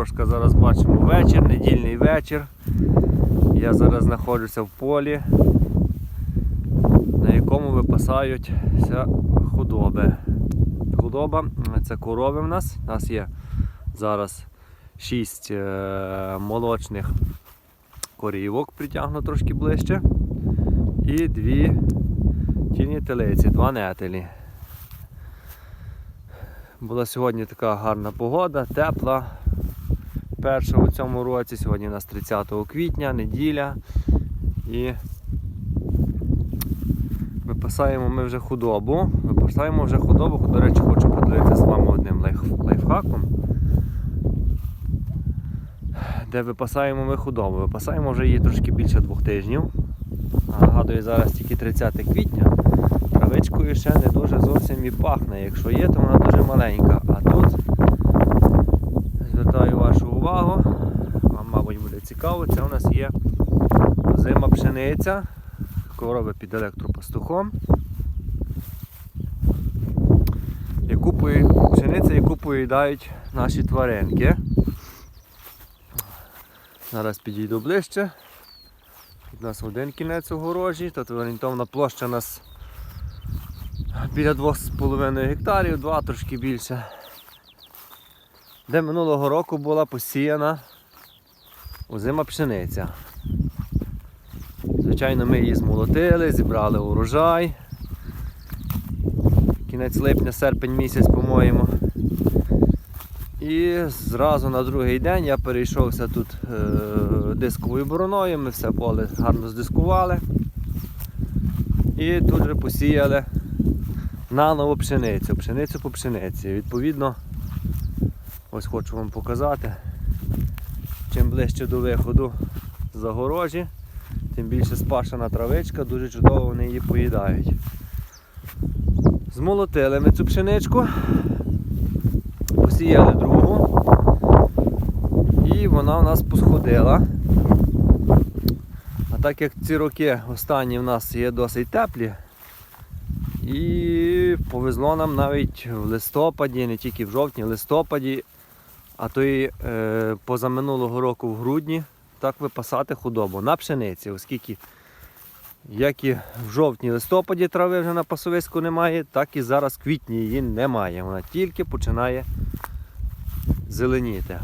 трошки зараз бачимо вечір, недільний вечір. Я зараз знаходжуся в полі, на якому випасаються худоби. Худоба це корови в нас. У нас є зараз 6 молочних корівок, притягну трошки ближче. І дві тіні телиці, два нетелі. Була сьогодні така гарна погода, тепла. Перша у цьому році, сьогодні у нас 30 квітня, неділя. І випасаємо ми вже худобу. Випасаємо вже худобу, до речі, хочу поділитися з вами одним лайф, лайфхаком. Де випасаємо ми худобу. Випасаємо вже її трошки більше двох тижнів. Нагадую, зараз тільки 30 квітня. Травичкою ще не дуже зовсім і пахне. Якщо є, то вона дуже маленька. А тут звертаю вашу увагу, вам, мабуть, буде цікаво, це у нас є зима пшениця, корови під електропастухом. Пшениця, яку поїдають наші тваринки. Зараз підійду ближче. У нас один кінець огорожі, тут орієнтовна площа у нас біля 2,5 гектарів, два трошки більше. Де минулого року була посіяна озима пшениця. Звичайно, ми її змолотили, зібрали урожай. Кінець липня, серпень місяць, по-моєму. І зразу на другий день я перейшовся тут е, дисковою бороною, ми все поле гарно здискували. І тут же посіяли наново пшеницю, пшеницю по пшениці. Відповідно, ось хочу вам показати. Чим ближче до виходу загорожі, тим більше спашена травичка, дуже чудово вони її поїдають. Змолотили ми цю пшеничку, посіяли другу, і вона в нас посходила. А так як ці роки останні в нас є досить теплі, і повезло нам навіть в листопаді, не тільки в жовтні, в листопаді, а то і е, позаминулого року в грудні так випасати худобу на пшениці, оскільки як і в жовтні листопаді трави вже на пасовиську немає, так і зараз в квітні її немає. Вона тільки починає зеленіти.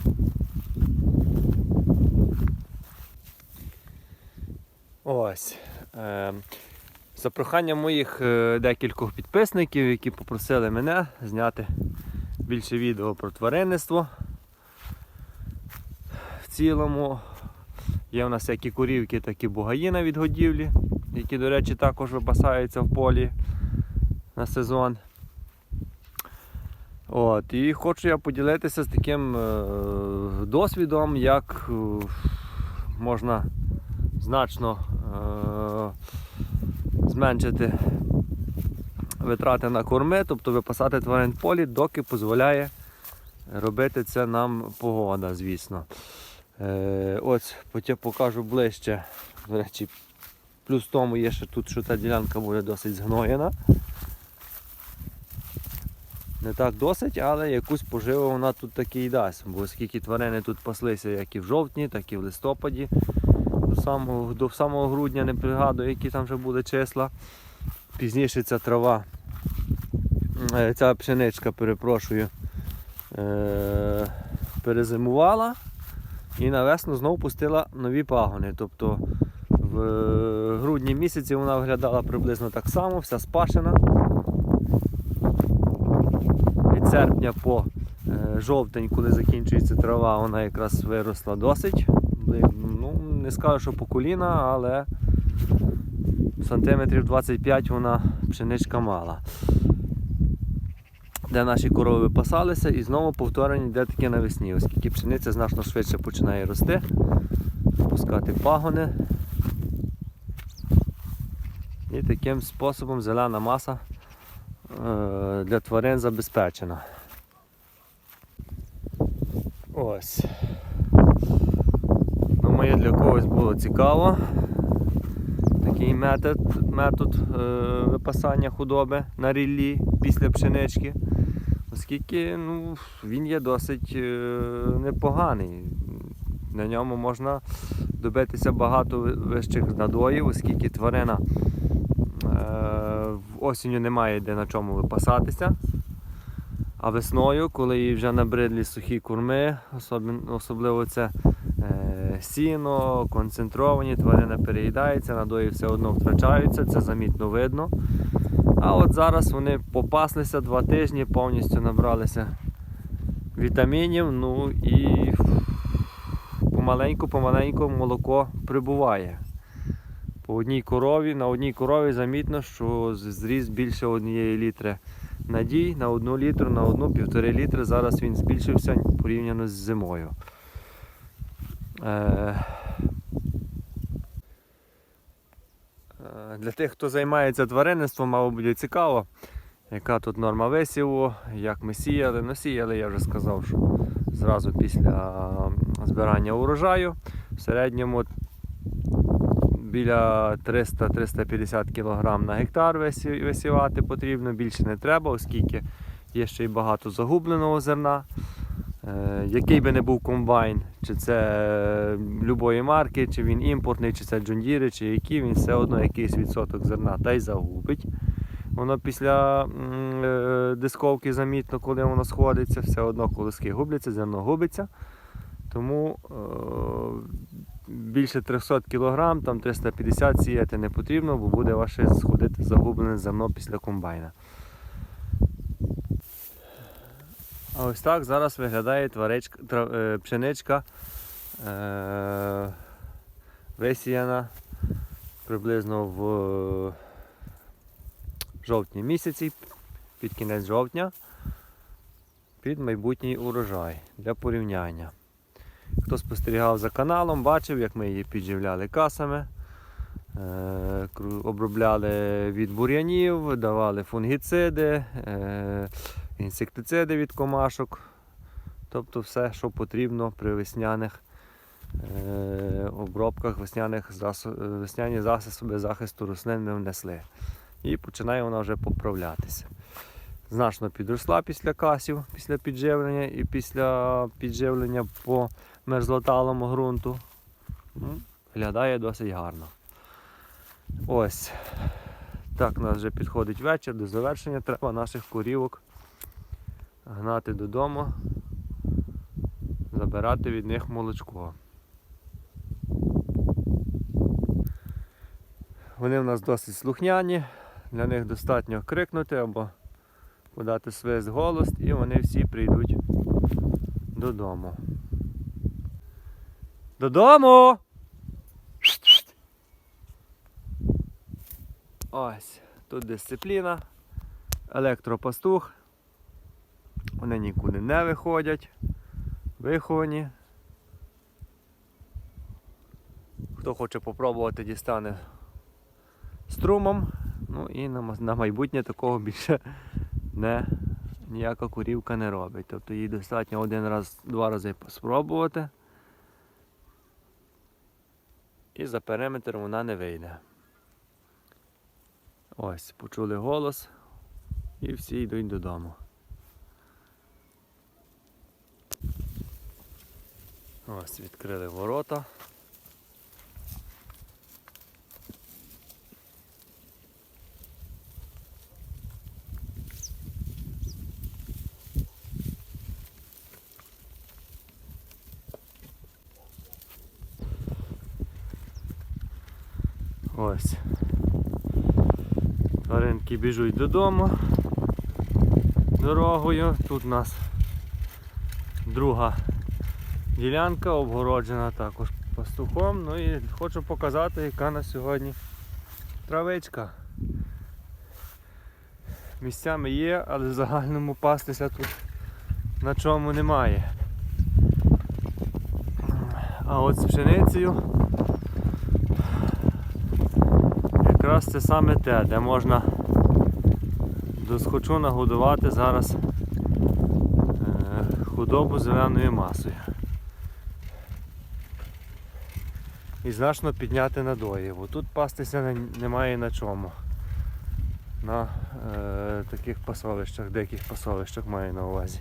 Ось. Е, за проханням моїх е, декількох підписників, які попросили мене зняти більше відео про тваринництво. Цілому є в нас як і курівки, так і бугаї на відгодівлі, які, до речі, також випасаються в полі на сезон. От, і хочу я поділитися з таким е, досвідом, як е, можна значно е, зменшити витрати на корми, тобто випасати тварин в полі, доки дозволяє робити це нам погода, звісно. Е, ось потім покажу ближче. До речі, плюс тому є ще тут, що та ділянка буде досить згноєна. Не так досить, але якусь поживу вона тут таки і дасть. Бо оскільки тварини тут паслися як і в жовтні, так і в листопаді. До самого, до самого грудня не пригадую, які там вже були числа. Пізніше ця трава, е, ця пшеничка, перепрошую, е, перезимувала і на весну знову пустила нові пагони. Тобто в грудні місяці вона виглядала приблизно так само, вся спашена. Від серпня по е, жовтень, коли закінчується трава, вона якраз виросла досить. Ну, не скажу, що по коліна, але сантиметрів 25 вона пшеничка мала. Де наші корови випасалися і знову повторення йде таке навесні, оскільки пшениця значно швидше починає рости, пускати пагони. І таким способом зелена маса е, для тварин забезпечена. Ось. Думаю, для когось було цікаво. Такий метод, метод е, випасання худоби на ріллі після пшенички. Оскільки ну, він є досить е, непоганий. На ньому можна добитися багато вищих надоїв, оскільки тварина е, в осінню немає де на чому випасатися. А весною, коли їй вже набридлі сухі корми, особливо, це е, сіно, концентровані, тварина переїдається, надої все одно втрачаються, це замітно видно. А от зараз вони попаслися два тижні, повністю набралися вітамінів, ну і помаленьку-помаленьку молоко прибуває. По одній корові, на одній корові замітно, що зріс більше однієї літри надій на одну літру, на одну півтори літри. Зараз він збільшився порівняно з зимою. Е, Е, Для тих, хто займається тваринництвом, мабуть, буде цікаво, яка тут норма висіву, як ми сіяли. Ну, сіяли, я вже сказав, що зразу після збирання урожаю. В середньому біля 300-350 кг на гектар висівати потрібно, більше не треба, оскільки є ще й багато загубленого зерна. Е, Який би не був комбайн, чи це е, любої марки, чи він імпортний, чи це джундіри, чи які, він все одно якийсь відсоток зерна та й загубить. Воно після е, дисковки замітно, коли воно сходиться, все одно колоски губляться, зерно губиться. Тому більше 300 кг, там 350 сіяти не потрібно, бо буде ваше сходити загублене зерно після комбайна. А ось так зараз виглядає тваречка, тра- е, пшеничка е, висіяна приблизно в е, жовтні місяці, під кінець жовтня, під майбутній урожай для порівняння. Хто спостерігав за каналом, бачив, як ми її підживляли касами, е, обробляли від бур'янів, давали фунгіциди, е, інсектициди від комашок. Тобто все, що потрібно при весняних е, обробках, весняних засо- е, весняні засоби захисту рослин ми внесли. І починає вона вже поправлятися. Значно підросла після касів, після підживлення і після підживлення по мерзлоталому ґрунту. Ну, Виглядає досить гарно. Ось. Так, у нас вже підходить вечір, до завершення треба наших корівок гнати додому, забирати від них молочко. Вони в нас досить слухняні, для них достатньо крикнути або подати свист голос, і вони всі прийдуть додому. Додому! Ось, тут дисципліна, електропастух. Вони нікуди не виходять, виховані. Хто хоче попробувати, дістане струмом. Ну і на, майбутнє такого більше не, ніяка курівка не робить. Тобто їй достатньо один раз, два рази спробувати. І за периметр вона не вийде. Ось, почули голос і всі йдуть додому. Ось відкрили ворота. Ось. Тваринки біжуть додому дорогою. Тут у нас друга ділянка обгороджена також пастухом. Ну і хочу показати, яка на сьогодні травичка. Місцями є, але в загальному пастися тут на чому немає. А от з пшеницею якраз це саме те, де можна досхочу нагодувати зараз е, худобу зеленою масою. І значно підняти надої, бо тут пастися немає на чому. на е, таких пасовищах, деяких пасовищах маю на увазі.